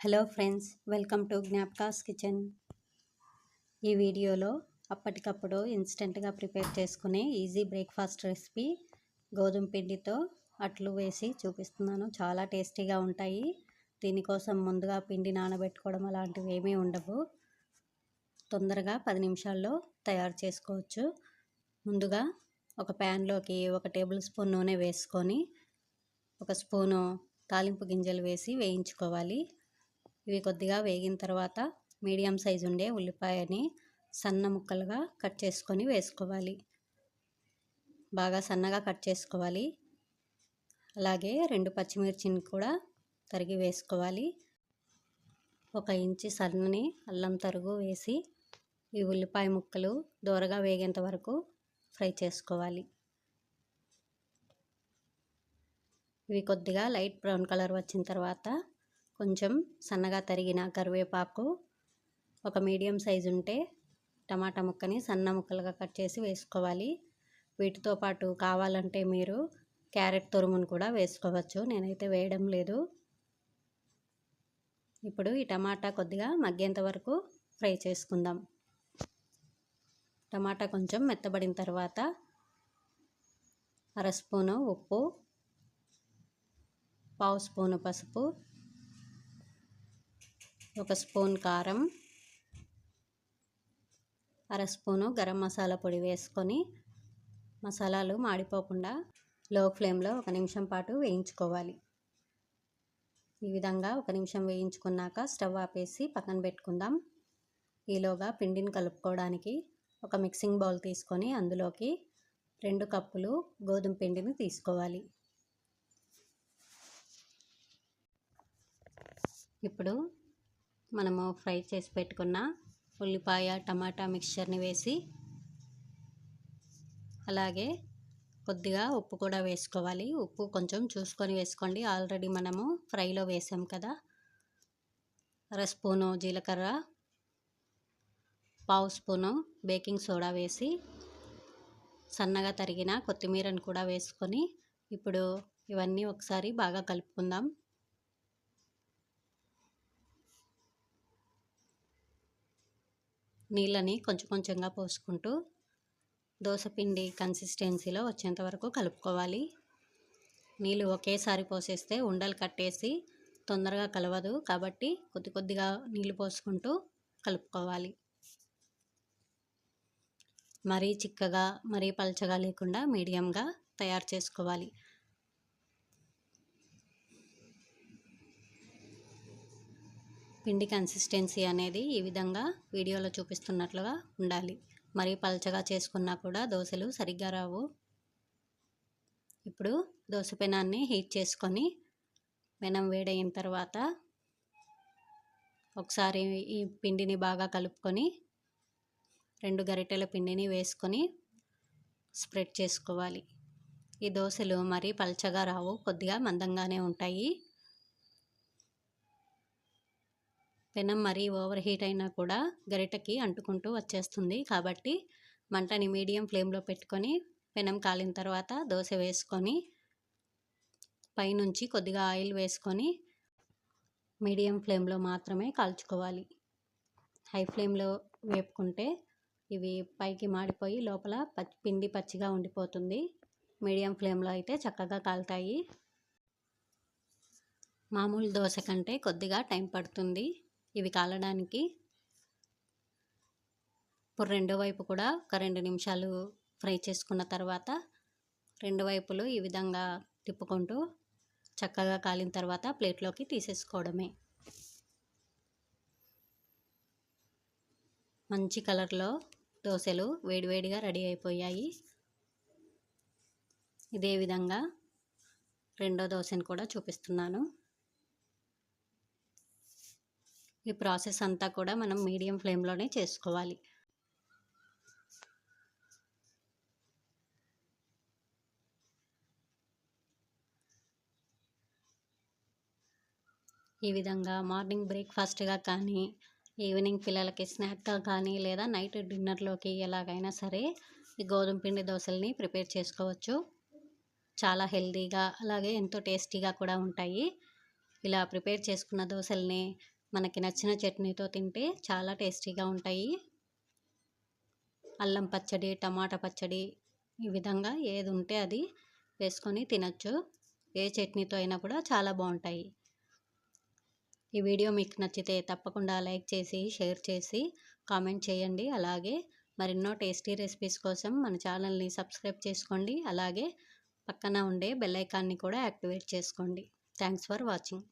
Hello friends welcome to Gnapakas kitchen. ఈ వీడియోలో అప్పటికప్పుడు ఇన్స్టెంట్గా ప్రిపేర్ చేసుకునే ఈజీ బ్రేక్ఫాస్ట్ రెసిపీ గోధుమ పిండితో అట్లు వేసి చూపిస్తున్నాను. చాలా టేస్టీగా ఉంటాయి. దీనికోసం ముందుగా పిండి నానబెట్టుకోవడం అలాంటివి ఏమీ ఉండవు. తొందరగా పది నిమిషాల్లో తయారు చేసుకోవచ్చు. ముందుగా ఒక ప్యాన్లోకి ఒక టేబుల్ స్పూన్ నూనె వేసుకొని ఒక స్పూను తాలింపు గింజలు వేసి వేయించుకోవాలి. ఇవి కొద్దిగా వేగిన తర్వాత మీడియం సైజు ఉండే ఉల్లిపాయని సన్న ముక్కలుగా కట్ చేసుకొని వేసుకోవాలి. బాగా సన్నగా కట్ చేసుకోవాలి. అలాగే రెండు పచ్చిమిర్చిని కూడా తరిగి వేసుకోవాలి. ఒక ఇంచి సన్నని అల్లం తరుగు వేసి ఈ ఉల్లిపాయ ముక్కలు దూరగా వేగేంత వరకు ఫ్రై చేసుకోవాలి. ఇవి కొద్దిగా లైట్ బ్రౌన్ కలర్ వచ్చిన తర్వాత కొంచెం సన్నగా తరిగిన కరివేపాకు ఒక మీడియం సైజు ఉంటే టమాటా ముక్కని సన్న ముక్కలుగా కట్ చేసి వేసుకోవాలి. వీటితో పాటు కావాలంటే మీరు క్యారెట్ తురుమును కూడా వేసుకోవచ్చు. నేనైతే వేయడం లేదు. ఇప్పుడు ఈ టమాటా కొద్దిగా మగ్గేంత వరకు ఫ్రై చేసుకుందాం. టమాటా కొంచెం మెత్తబడిన తర్వాత అర స్పూను ఉప్పు పావు స్పూను పసుపు ఒక స్పూన్ కారం అర స్పూను గరం మసాలా పొడి వేసుకొని మసాలాలు మాడిపోకుండా లో ఫ్లేమ్లో ఒక నిమిషం పాటు వేయించుకోవాలి. ఈ విధంగా ఒక నిమిషం వేయించుకున్నాక స్టవ్ ఆపేసి పక్కన పెట్టుకుందాం. ఈలోగా పిండిని కలుపుకోవడానికి ఒక మిక్సింగ్ బౌల్ తీసుకొని అందులోకి రెండు కప్పులు గోధుమ పిండిని తీసుకోవాలి. ఇప్పుడు మనము ఫ్రై చేసి పెట్టుకున్న ఉల్లిపాయ టమాటా మిక్చర్ని వేసి అలాగే కొద్దిగా ఉప్పు కూడా వేసుకోవాలి. ఉప్పు కొంచెం చూసుకొని వేసుకోండి. ఆల్రెడీ మనము ఫ్రైలో వేసాం కదా. అర స్పూను జీలకర్ర పావు స్పూను బేకింగ్ సోడా వేసి సన్నగా తరిగిన కొత్తిమీరను కూడా వేసుకొని ఇప్పుడు ఇవన్నీ ఒకసారి బాగా కలుపుకుందాం. నీళ్ళని కొంచెం కొంచెంగా పోసుకుంటూ దోసపిండి కన్సిస్టెన్సీలో వచ్చేంత వరకు కలుపుకోవాలి. నీళ్ళు ఒకేసారి పోసేస్తే ఉండలు కట్టేసి తొందరగా కలవదు కాబట్టి కొద్ది కొద్దిగా నీళ్ళు పోసుకుంటూ కలుపుకోవాలి. మరీ చిక్కగా మరీ పలచగా లేకుండా మీడియంగా తయారు చేసుకోవాలి. పిండి కన్సిస్టెన్సీ అనేది ఈ విధంగా వీడియోలో చూపిస్తున్నట్లుగా ఉండాలి. మరీ పలచగా చేసుకున్నా కూడా దోశలు సరిగ్గా రావు. ఇప్పుడు దోశ పెనాన్ని హీట్ చేసుకొని పెనం వేడైన తర్వాత ఒకసారి ఈ పిండిని బాగా కలుపుకొని రెండు గరిటెల పిండిని వేసుకొని స్ప్రెడ్ చేసుకోవాలి. ఈ దోశలు మరీ పల్చగా రావు కొద్దిగా మందంగానే ఉంటాయి. పెనం మరీ ఓవర్ హీట్ అయినా కూడా గరిటకి అంటుకుంటూ వచ్చేస్తుంది. కాబట్టి మంటని మీడియం ఫ్లేమ్లో పెట్టుకొని పెనం కాలిన తర్వాత దోశ వేసుకొని పైనుంచి కొద్దిగా ఆయిల్ వేసుకొని మీడియం ఫ్లేమ్లో మాత్రమే కాల్చుకోవాలి. హై ఫ్లేమ్లో వేపుకుంటే ఇవి పైకి మాడిపోయి లోపల పచ్చి పిండి పచ్చిగా ఉండిపోతుంది. మీడియం ఫ్లేమ్లో అయితే చక్కగా కాలుతాయి. మామూలు దోశ కంటే కొద్దిగా టైం పడుతుంది. ఇవి కాలడానికి ఇప్పుడు రెండో వైపు కూడా ఒక రెండు నిమిషాలు ఫ్రై చేసుకున్న తర్వాత రెండు వైపులు ఈ విధంగా తిప్పుకుంటూ చక్కగా కాలిన తర్వాత ప్లేట్లోకి తీసేసుకోవడమే. మంచి కలర్లో దోశలు వేడివేడిగా రెడీ అయిపోయాయి. ఇదే విధంగా రెండో దోశను కూడా చూపిస్తున్నాను. ఈ ప్రాసెస్ అంతా కూడా మనం మీడియం ఫ్లేమ్లోనే చేసుకోవాలి. ఈ విధంగా మార్నింగ్ బ్రేక్ఫాస్ట్గా కానీ ఈవినింగ్ పిల్లలకి స్నాక్గా కానీ లేదా నైట్ డిన్నర్లోకి ఎలాగైనా సరే ఈ గోధుమ పిండి దోశల్ని ప్రిపేర్ చేసుకోవచ్చు. చాలా హెల్తీగా అలాగే ఎంతో టేస్టీగా కూడా ఉంటాయి. ఇలా ప్రిపేర్ చేసుకున్న దోశల్ని మనకి నచ్చిన చట్నీతో తింటే చాలా టేస్టీగా ఉంటాయి. అల్లం పచ్చడి టమాటా పచ్చడి ఈ విధంగా ఏది ఉంటే అది వేసుకొని తినచ్చు. ఏ చట్నీతో అయినా కూడా చాలా బాగుంటాయి. ఈ వీడియో మీకు నచ్చితే తప్పకుండా లైక్ చేసి షేర్ చేసి కామెంట్ చేయండి. అలాగే మరెన్నో టేస్టీ రెసిపీస్ కోసం మన ఛానల్ని సబ్స్క్రైబ్ చేసుకోండి. అలాగే పక్కన ఉండే బెల్ ఐకాన్ని కూడా యాక్టివేట్ చేసుకోండి. Thanks for watching.